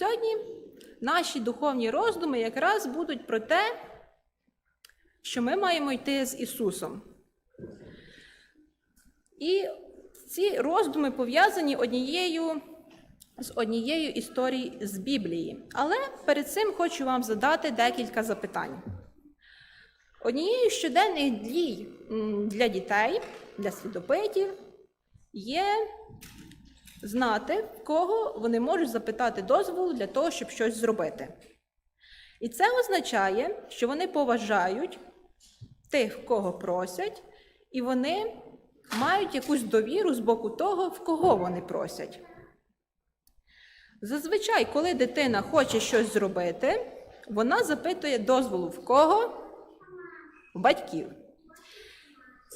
сьогодні наші духовні роздуми якраз будуть про те, що ми маємо йти з Ісусом. І ці роздуми пов'язані однією з однією історією з Біблії. Але перед цим хочу вам задати декілька запитань. Однією з щоденних дій для дітей, для свідопитів є знати, кого вони можуть запитати дозволу для того, щоб щось зробити. І це означає, що вони поважають тих, кого просять, і вони мають якусь довіру з боку того, в кого вони просять. Зазвичай, коли дитина хоче щось зробити, вона запитує дозволу в кого? В батьків.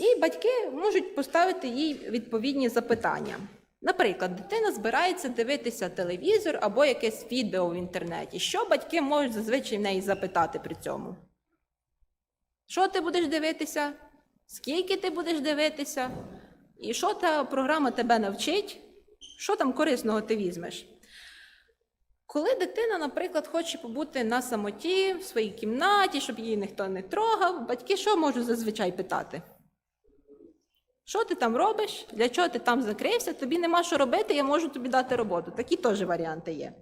І батьки можуть поставити їй відповідні запитання. Наприклад, дитина збирається дивитися телевізор або якесь відео в інтернеті. Що батьки можуть зазвичай в неї запитати при цьому? Що ти будеш дивитися? Скільки ти будеш дивитися? І що та програма тебе навчить? Що там корисного ти візьмеш? Коли дитина, наприклад, хоче побути на самоті в своїй кімнаті, щоб її ніхто не трогав, батьки що можуть зазвичай питати? Що ти там робиш? Для чого ти там закрився? Тобі нема що робити, я можу тобі дати роботу. Такі теж варіанти є.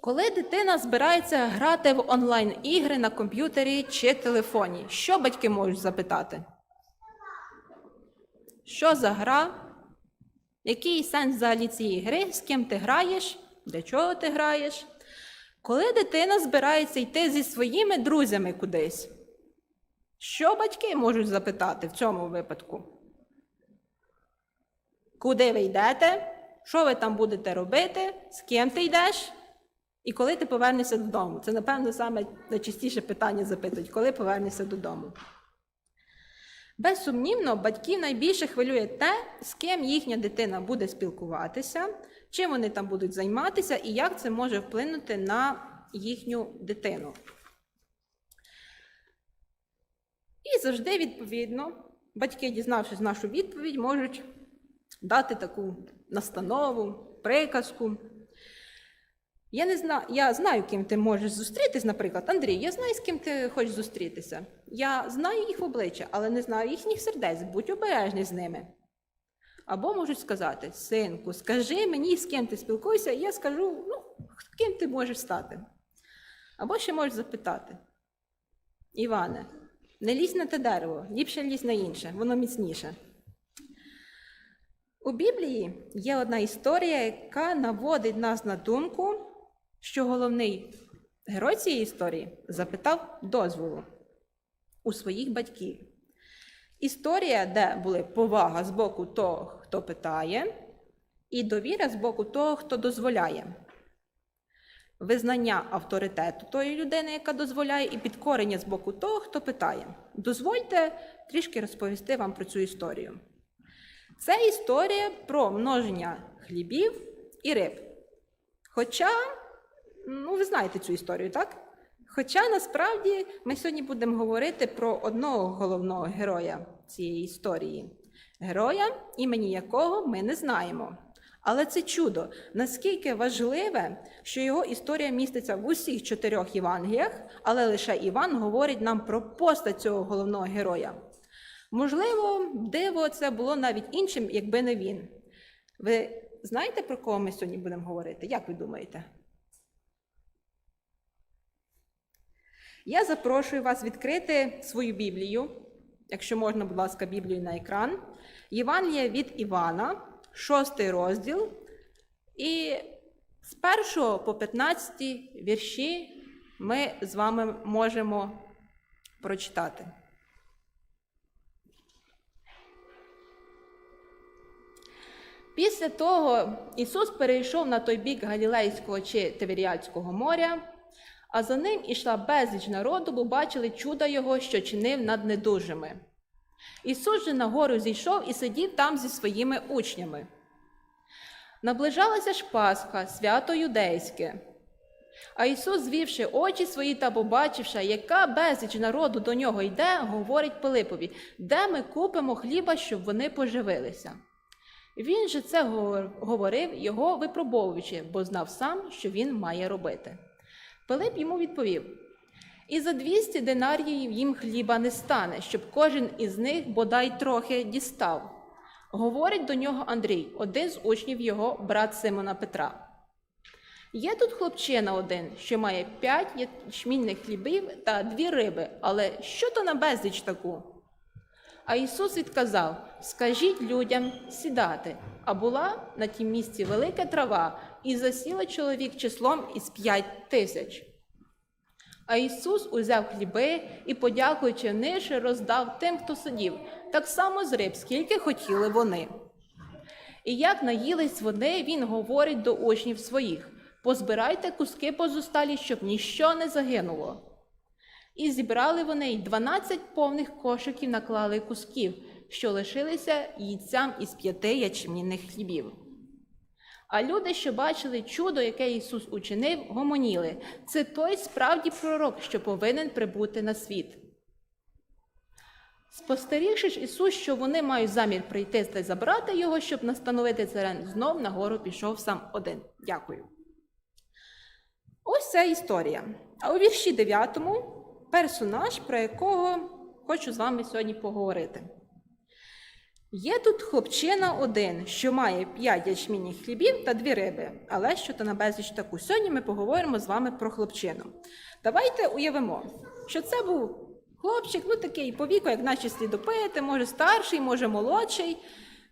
Коли дитина збирається грати в онлайн-ігри на комп'ютері чи телефоні, що батьки можуть запитати? Що за гра? Який сенс взагалі цієї гри? З ким ти граєш? Для чого ти граєш? Коли дитина збирається йти зі своїми друзями кудись, що батьки можуть запитати в цьому випадку? Куди ви йдете? Що ви там будете робити? З ким ти йдеш? І коли ти повернешся додому? Це, напевно, саме найчастіше питання запитують, коли повернешся додому. Безсумнівно, батьків найбільше хвилює те, з ким їхня дитина буде спілкуватися, чим вони там будуть займатися і як це може вплинути на їхню дитину. І завжди, відповідно, батьки, дізнавшись нашу відповідь, можуть дати таку настанову, приказку. Я не знаю, я знаю, ким ти можеш зустрітись, наприклад, Андрій, я знаю, з ким ти хочеш зустрітися. Я знаю їх обличчя, але не знаю їхніх сердець, будь обережний з ними. Або можуть сказати: синку, скажи мені, з ким ти спілкуєшся, і я скажу, ну, ким ти можеш стати. Або ще можеш запитати: Іване, не лізь на те дерево, ліпше лізь на інше, воно міцніше. У Біблії є одна історія, яка наводить нас на думку, що головний герой цієї історії запитав дозволу у своїх батьків. Історія, де були повага з боку того, хто питає, і довіра з боку того, хто дозволяє. Визнання авторитету тої людини, яка дозволяє, і підкорення з боку того, хто питає. Дозвольте трішки розповісти вам про цю історію. Це історія про множення хлібів і риб. Хоча, ну, ви знаєте цю історію, так? Хоча насправді ми сьогодні будемо говорити про одного головного героя цієї історії, героя, імені якого ми не знаємо. Але це чудо, наскільки важливе, що його історія міститься в усіх чотирьох Євангеліях, але лише Іван говорить нам про постать цього головного героя. Можливо, диво це було навіть іншим, якби не він. Ви знаєте, про кого ми сьогодні будемо говорити? Як ви думаєте? Я запрошую вас відкрити свою Біблію, якщо можна, будь ласка, Біблію на екран. Євангелія від Івана, шостий розділ. І з 1 по 15 вірші ми з вами можемо прочитати. Після того Ісус перейшов на той бік Галілейського чи Тиверіадського моря, а за ним ішла безліч народу, бо бачили чудо Його, що чинив над недужими. Ісус же на гору зійшов і сидів там зі своїми учнями. Наближалася ж Пасха, свято юдейське. А Ісус, звівши очі свої та побачивши, яка безліч народу до нього йде, говорить Пилипові, де ми купимо хліба, щоб вони поживилися. Він же це говорив, його випробовуючи, бо знав сам, що він має робити. Пилип йому відповів: І за 200 динаріїв їм хліба не стане, щоб кожен із них бодай трохи дістав. Говорить до нього Андрій, один з учнів його, брат Симона Петра. Є тут хлопчина один, що має п'ять ячмінних хлібів та дві риби, але що то на безліч таку? А Ісус відказав: Скажіть людям сідати. А була на тім місці велика трава, і засіла чоловік числом із п'ять тисяч. А Ісус узяв хліби і, подякуючи нижче, роздав тим, хто сидів, так само з риб, скільки хотіли вони. І як наїлись вони, він говорить до учнів своїх: позбирайте куски позосталі, щоб ніщо не загинуло. І зібрали вони й дванадцять повних кошиків наклали кусків, що лишилися їдцям із п'яти ячмінних хлібів. А люди, що бачили чудо, яке Ісус учинив, гомоніли. Це той справді пророк, що повинен прибути на світ. Спостерігши ж Ісус, що вони мають замір прийти та забрати його, щоб настановити царем, знов на гору пішов сам один. Дякую. Ось ця історія. А у вірші 9 персонаж, про якого хочу з вами сьогодні поговорити. Є тут хлопчина один, що має п'ять ячмінних хлібів та дві риби, але що то на безліч таку. Сьогодні ми поговоримо з вами про хлопчину. Давайте уявимо, що це був хлопчик, ну такий по віку, як наші слідопити, може старший, може молодший.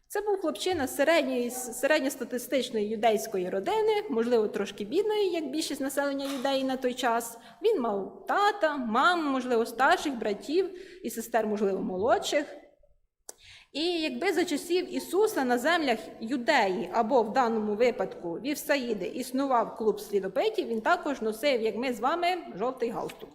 Це був хлопчина середньої, середньостатистичної юдейської родини, можливо, трошки бідної, як більшість населення юдеї на той час. Він мав тата, маму, можливо, старших братів і сестер, можливо, молодших. І якби за часів Ісуса на землях Юдеї або в даному випадку Вівсаїди існував клуб слідопитів, він також носив, як ми з вами, жовтий галстук.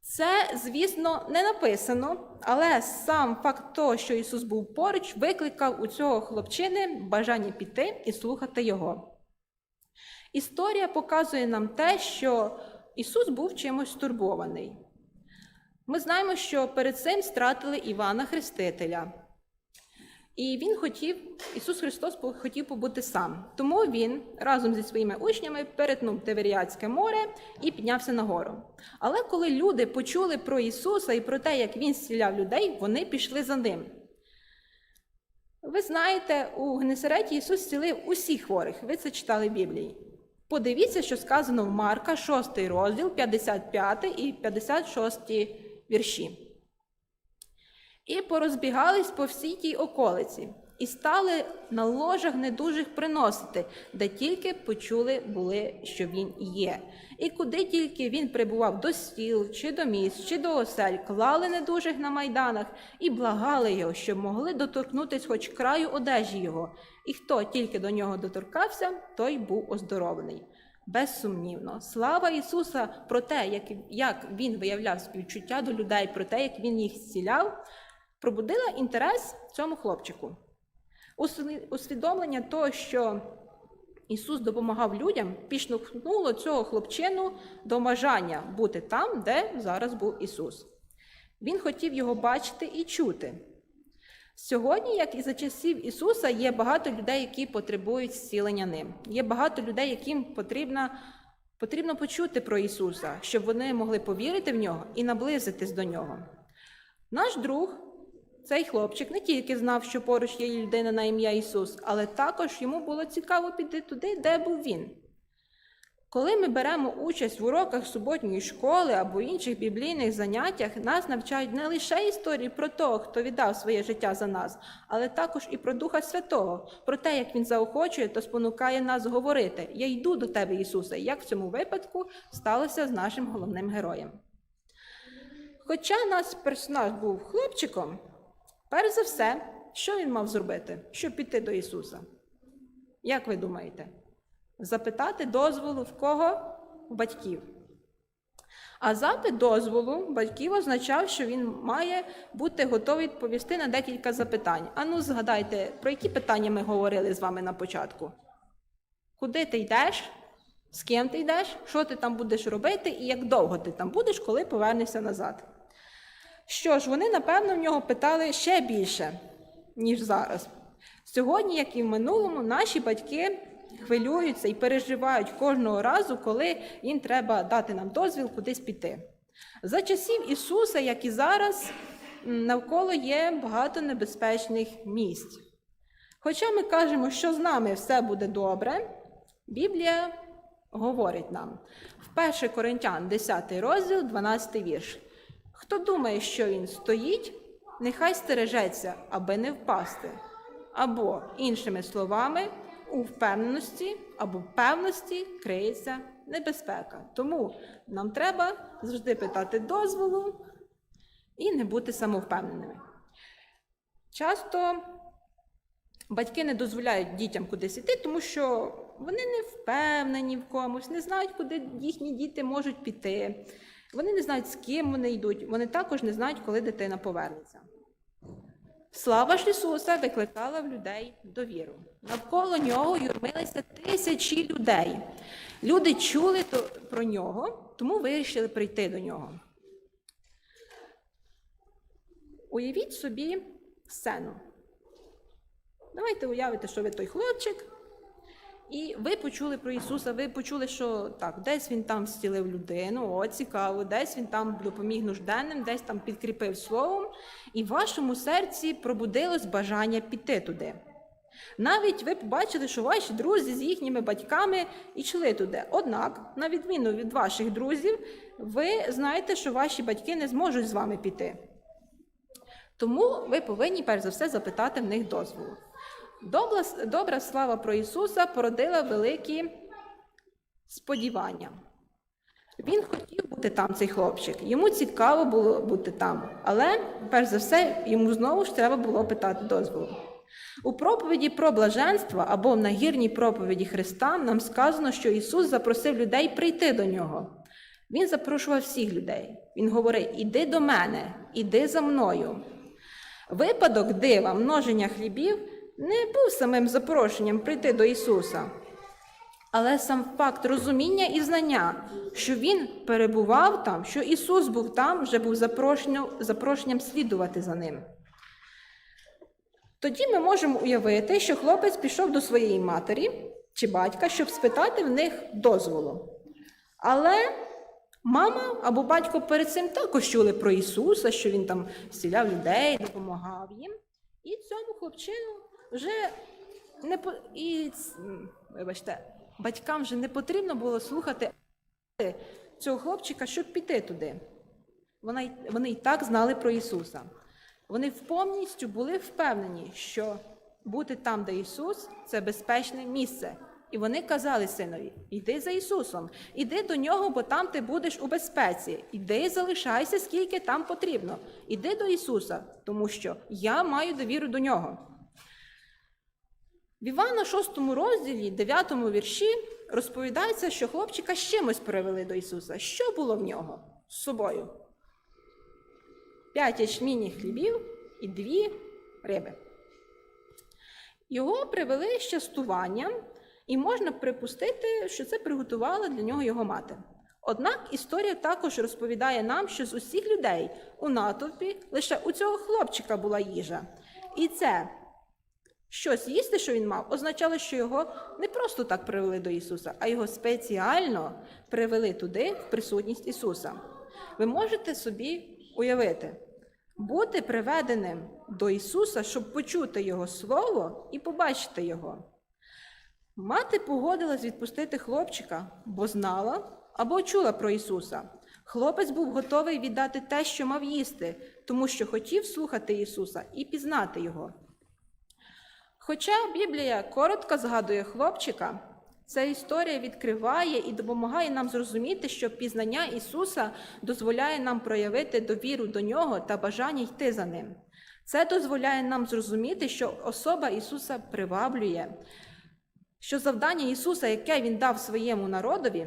Це, звісно, не написано, але сам факт того, що Ісус був поруч, викликав у цього хлопчини бажання піти і слухати Його. Історія показує нам те, що Ісус був чимось стурбований. Ми знаємо, що перед цим стратили Івана Хрестителя. І він хотів, Ісус Христос хотів побути сам. Тому він разом зі своїми учнями перетнув Тиверіадське море і піднявся на гору. Але коли люди почули про Ісуса і про те, як Він зціляв людей, вони пішли за ним. Ви знаєте, у Гнесареті Ісус зцілив усіх хворих. Ви це читали в Біблії. Подивіться, що сказано в Марка, 6 розділ, 55 і 56 вірші. І порозбігались по всій тій околиці, і стали на ложах недужих приносити, де тільки почули були, що він є. І куди тільки він прибував до стіл, чи до міст, чи до осель, клали недужих на майданах і благали його, щоб могли доторкнутись хоч краю одежі його. І хто тільки до нього доторкався, той був оздоровлений. Безсумнівно, слава Ісуса про те, як, як Він виявляв співчуття до людей, про те, як Він їх зціляв, пробудила інтерес цьому хлопчику. Усвідомлення того, що Ісус допомагав людям, підштовхнуло цього хлопчину до бажання бути там, де зараз був Ісус. Він хотів його бачити і чути. Сьогодні, як і за часів Ісуса, є багато людей, які потребують зцілення ним. Є багато людей, яким потрібно, потрібно почути про Ісуса, щоб вони могли повірити в нього і наблизитись до нього. Наш друг, цей хлопчик, не тільки знав, що поруч є людина на ім'я Ісус, але також йому було цікаво піти туди, де був він. Коли ми беремо участь в уроках суботньої школи або інших біблійних заняттях, нас навчають не лише історії про того, хто віддав своє життя за нас, але також і про Духа Святого, про те, як він заохочує та спонукає нас говорити: Я йду до тебе, Ісусе, як в цьому випадку сталося з нашим головним героєм. Хоча наш персонаж був хлопчиком, перш за все, що він мав зробити, щоб піти до Ісуса? Як ви думаєте? Запитати дозволу в кого? У батьків. А запит дозволу батьків означав, що він має бути готовий відповісти на декілька запитань. Ану, згадайте, про які питання ми говорили з вами на початку? Куди ти йдеш? З ким ти йдеш? Що ти там будеш робити і як довго ти там будеш, коли повернешся назад? Що ж, вони, напевно, в нього питали ще більше. ніж зараз. Сьогодні, як і в минулому, наші батьки хвилюються і переживають кожного разу, коли їм треба дати нам дозвіл кудись піти. За часів Ісуса, як і зараз, навколо є багато небезпечних місць. Хоча ми кажемо, що з нами все буде добре, Біблія говорить нам в 1 Коринтян, 10 розділ, 12 вірш. Хто думає, що він стоїть, нехай стережеться, аби не впасти. Або, іншими словами, у впевненості або певності криється небезпека. Тому нам треба завжди питати дозволу і не бути самовпевненими. Часто батьки не дозволяють дітям кудись іти, тому що вони не впевнені в комусь, не знають, куди їхні діти можуть піти. Вони не знають, з ким вони йдуть, вони також не знають, коли дитина повернеться. Слава ж Ісуса викликала в людей довіру. Навколо нього юрмилися тисячі людей. Люди чули про нього, тому вирішили прийти до нього. Уявіть собі сцену. Давайте уявите, що ви той хлопчик, і ви почули про Ісуса, ви почули, що так, десь він там зцілив людину, о, цікаво, десь він там допоміг нужденним, десь там підкріпив словом, і в вашому серці пробудилось бажання піти туди. Навіть ви побачили, що ваші друзі з їхніми батьками йшли туди. Однак, на відміну від ваших друзів, ви знаєте, що ваші батьки не зможуть з вами піти. Тому ви повинні перш за все запитати в них дозволу. Добра, добра слава про Ісуса породила великі сподівання. Він хотів бути там, цей хлопчик. Йому цікаво було бути там, але перш за все йому знову ж треба було питати дозволу. У проповіді про блаженство або в нагірній проповіді Христа нам сказано, що Ісус запросив людей прийти до нього. Він запрошував всіх людей. Він говорив: Іди до мене, іди за мною. Випадок дива множення хлібів не був самим запрошенням прийти до Ісуса, але сам факт розуміння і знання, що Він перебував там, що Ісус був там, вже був запрошенням, слідувати за ним. Тоді ми можемо уявити, що хлопець пішов до своєї матері чи батька, щоб спитати в них дозволу. Але мама або батько перед цим також чули про Ісуса, що Він там зціляв людей, допомагав їм. І цьому хлопчину вже не по... і, вибачте, батькам вже не потрібно було слухати цього хлопчика, щоб піти туди. Вона, й- вони й так знали про Ісуса. Вони повністю були впевнені, що бути там, де Ісус, це безпечне місце. І вони казали синові: йди за Ісусом, іди до нього, бо там ти будеш у безпеці. Іди і залишайся, скільки там потрібно. Іди до Ісуса, тому що я маю довіру до нього. В Івана 6 розділі, 9 вірші, розповідається, що хлопчика з чимось привели до Ісуса. Що було в нього з собою? П'ять ячмінних хлібів і дві риби. Його привели з частуванням, і можна припустити, що це приготувала для нього його мати. Однак історія також розповідає нам, що з усіх людей у натовпі лише у цього хлопчика була їжа. І це щось їсти, що він мав, означало, що його не просто так привели до Ісуса, а його спеціально привели туди в присутність Ісуса. Ви можете собі уявити, бути приведеним до Ісуса, щоб почути Його Слово і побачити Його. Мати погодилась відпустити хлопчика, бо знала або чула про Ісуса. Хлопець був готовий віддати те, що мав їсти, тому що хотів слухати Ісуса і пізнати Його. Хоча Біблія коротко згадує хлопчика, ця історія відкриває і допомагає нам зрозуміти, що пізнання Ісуса дозволяє нам проявити довіру до Нього та бажання йти за Ним. Це дозволяє нам зрозуміти, що особа Ісуса приваблює, що завдання Ісуса, яке Він дав своєму народові,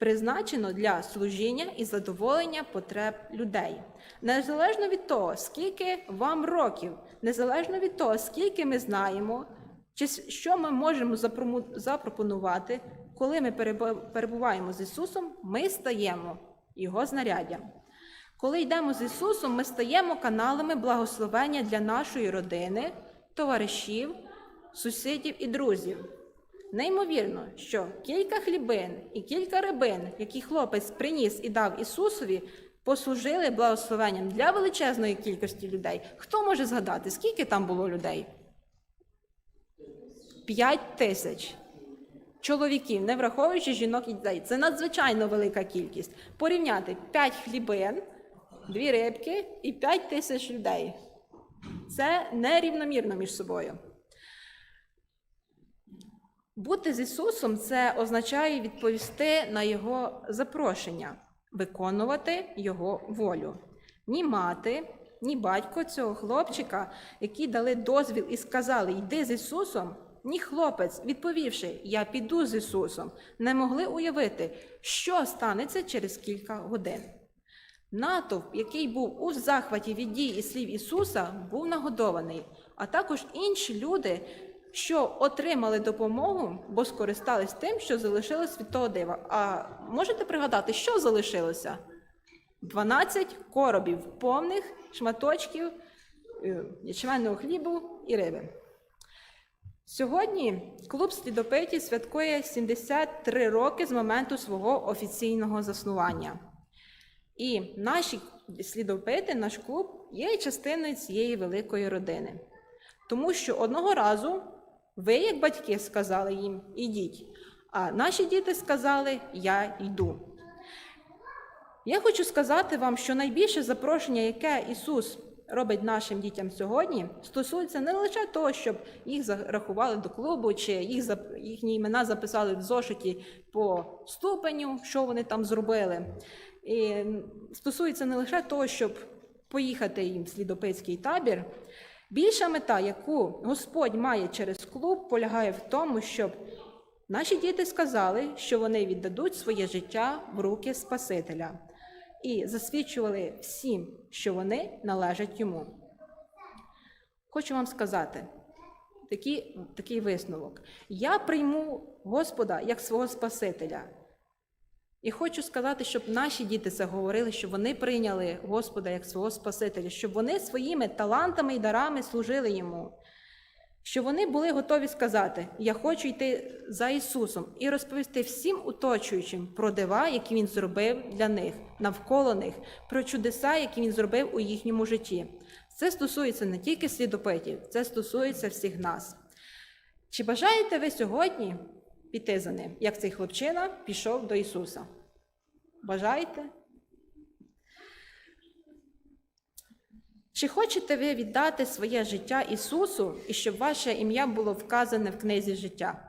призначено для служіння і задоволення потреб людей. Незалежно від того, скільки вам років, незалежно від того, скільки ми знаємо, чи що ми можемо запропонувати, коли ми перебуваємо з Ісусом, ми стаємо Його знаряддям. Коли йдемо з Ісусом, ми стаємо каналами благословення для нашої родини, товаришів, сусідів і друзів. Неймовірно, що кілька хлібин і кілька рибин, які хлопець приніс і дав Ісусові, послужили благословенням для величезної кількості людей. Хто може згадати, скільки там було людей? П'ять тисяч чоловіків, не враховуючи жінок і дітей. Це надзвичайно велика кількість. Порівняти 5 хлібин, 2 рибки і 5 тисяч людей. Це нерівномірно між собою. Бути з Ісусом це означає відповісти на Його запрошення, виконувати Його волю. Ні мати, ні батько цього хлопчика, які дали дозвіл і сказали Йди з Ісусом, ні хлопець, відповівши Я піду з Ісусом, не могли уявити, що станеться через кілька годин. Натовп, який був у захваті від дій і слів Ісуса, був нагодований, а також інші люди, що отримали допомогу, бо скористались тим, що залишилось від того дива. А можете пригадати, що залишилося? 12 коробів повних шматочків е, ячменного хлібу і риби. Сьогодні клуб слідопитів святкує 73 роки з моменту свого офіційного заснування. І наші слідопити, наш клуб, є частиною цієї великої родини. Тому що одного разу ви, як батьки, сказали їм ідіть, а наші діти сказали Я йду. Я хочу сказати вам, що найбільше запрошення, яке Ісус робить нашим дітям сьогодні, стосується не лише того, щоб їх зарахували до клубу, чи їх, їхні імена записали в зошиті по ступеню, що вони там зробили. І стосується не лише того, щоб поїхати їм в слідопитський табір. Більша мета, яку Господь має через клуб, полягає в тому, щоб наші діти сказали, що вони віддадуть своє життя в руки Спасителя і засвідчували всім, що вони належать йому. Хочу вам сказати такий, такий висновок. Я прийму Господа як свого Спасителя. І хочу сказати, щоб наші діти це говорили, щоб вони прийняли Господа як свого Спасителя, щоб вони своїми талантами і дарами служили йому. Щоб вони були готові сказати: Я хочу йти за Ісусом і розповісти всім оточуючим про дива, які Він зробив для них, навколо них, про чудеса, які Він зробив у їхньому житті. Це стосується не тільки слідопитів, це стосується всіх нас. Чи бажаєте ви сьогодні піти за ним, як цей хлопчина пішов до Ісуса? Бажаєте? Чи хочете ви віддати своє життя Ісусу і щоб ваше ім'я було вказане в книзі життя?